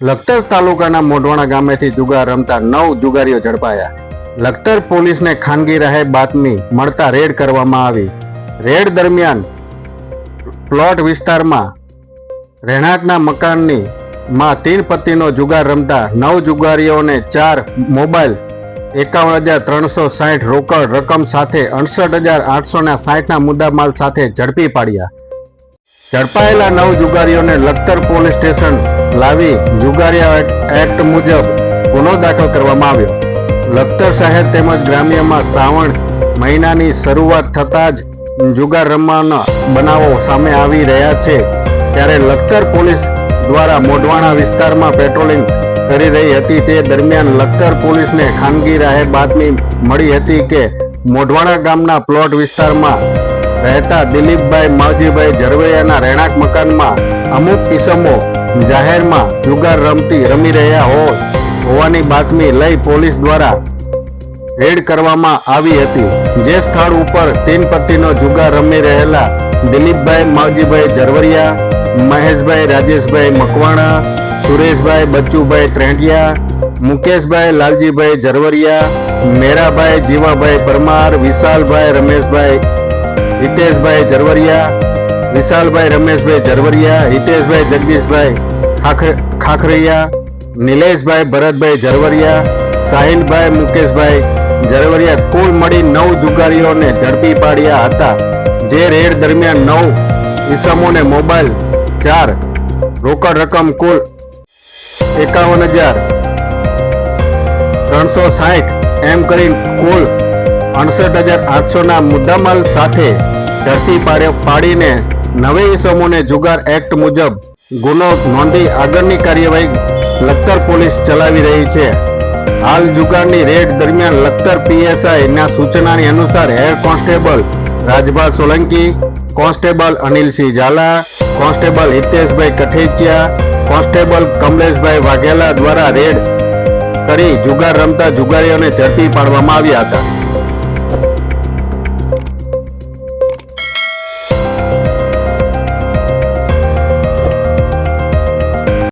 લખતર તાલુકાના મોઢવાણા ગામેથી જુગાર રમતા નવ જુગારીઓ ઝડપાયા. લખતર પોલીસને ખાનગી રહે બાતમી મળતા રેડ કરવામાં આવી. રેડ દરમિયાન પ્લોટ વિસ્તારમાં રહેણાંકના મકાનની માં તીન પત્તીનો જુગાર રમતા નવ જુગારીઓને ચાર મોબાઈલ, એકાવન હજાર ત્રણસો સાઠ રોકડ રકમ સાથે અડસઠ હજાર આઠસો ના સાઠના મુદ્દામાલ સાથે ઝડપી પાડ્યા. ઝડપાયેલા નવ જુગારીઓને લખતર પોલીસ સ્ટેશન લાવી જુગારિયા એક્ટ મુજબ ગુનો દાખલ કરવામાં આવ્યો. લખતર શહેર તેમજ ગ્રામ્યમાં શ્રાવણ મહિનાની શરૂઆત થતાં જ જુગાર રમવાના બનાવો સામે આવી રહ્યા છે. ત્યારે લખતર પોલીસ દ્વારા મોઢવાણા વિસ્તારમાં પેટ્રોલિંગ કરી રહી હતી. તે દરમિયાન લખતર પોલીસને ખાનગી રાહે બાતમી મળી હતી કે મોઢવાણા ગામના પ્લોટ વિસ્તારમાં રહેતા દિલીપભાઈ માવજીભાઈ ઝરવૈયાના રહેણાંક મકાનમાં અમુક કિસમો જાહેરમાં જુગાર રમતી રમી રહ્યા હોય હોવાની બાતમી લઈ પોલીસ દ્વારા રેડ કરવામાં આવી હતી. જે સ્થળ ઉપર તીન પત્તીનો જુગાર રમી રહેલા દિલીપભાઈ માવજીભાઈ ઝરવરિયા મહેશભાઈ રાજેશભાઈ મકવાણા, સુરેશભાઈ બચ્ચુભાઈ ત્રેંડિયા મુકેશભાઈ લાલજીભાઈ ઝરવરિયા મેરાભાઈ જીવાભાઈ પરમાર, વિશાલભાઈ રમેશભાઈ હિતેશભાઈ ઝરવરિયા, વિશાલભાઈ રમેશભાઈ ઝરવરિયા, હિતેશભાઈ જગદીશભાઈ ખાખ- ખાખરિયા, નિલેશભાઈ ભરતભાઈ ઝરવરિયા, સાહિલભાઈ મુકેશભાઈ ઝરવરિયા કુલ મળી નવ જુગારીઓને ઝડપી પાડ્યા હતા. જે રેડ દરમિયાન નવ ઈસમોને મોબાઈલ ચાર, રોકડ રકમ કુલ એકાવન હજાર ત્રણસો સાઠ એમ કરી કુલ અડસઠ હજાર આઠસોના મુદ્દામાલ સાથે ઝડપી પાડે પાડીને નવે ઇસમોને જુગાર એક્ટ મુજબ ગુનો નોંધી આગળની કાર્યવાહી લખતર પોલીસ ચલાવી રહી છે. હાલ જુગારની રેડ દરમિયાન લખતર પીએસઆઈ ના સૂચનાની અનુસાર head constable Rajbha Solanki, constable Anilsinh Zala, constable Hiteshbhai Kathechiya, constable Kamleshbhai Vaghela દ્વારા રેડ કરી જુગાર રમતા જુગારીઓને ઝડપી પાડવામાં આવ્યા હતા.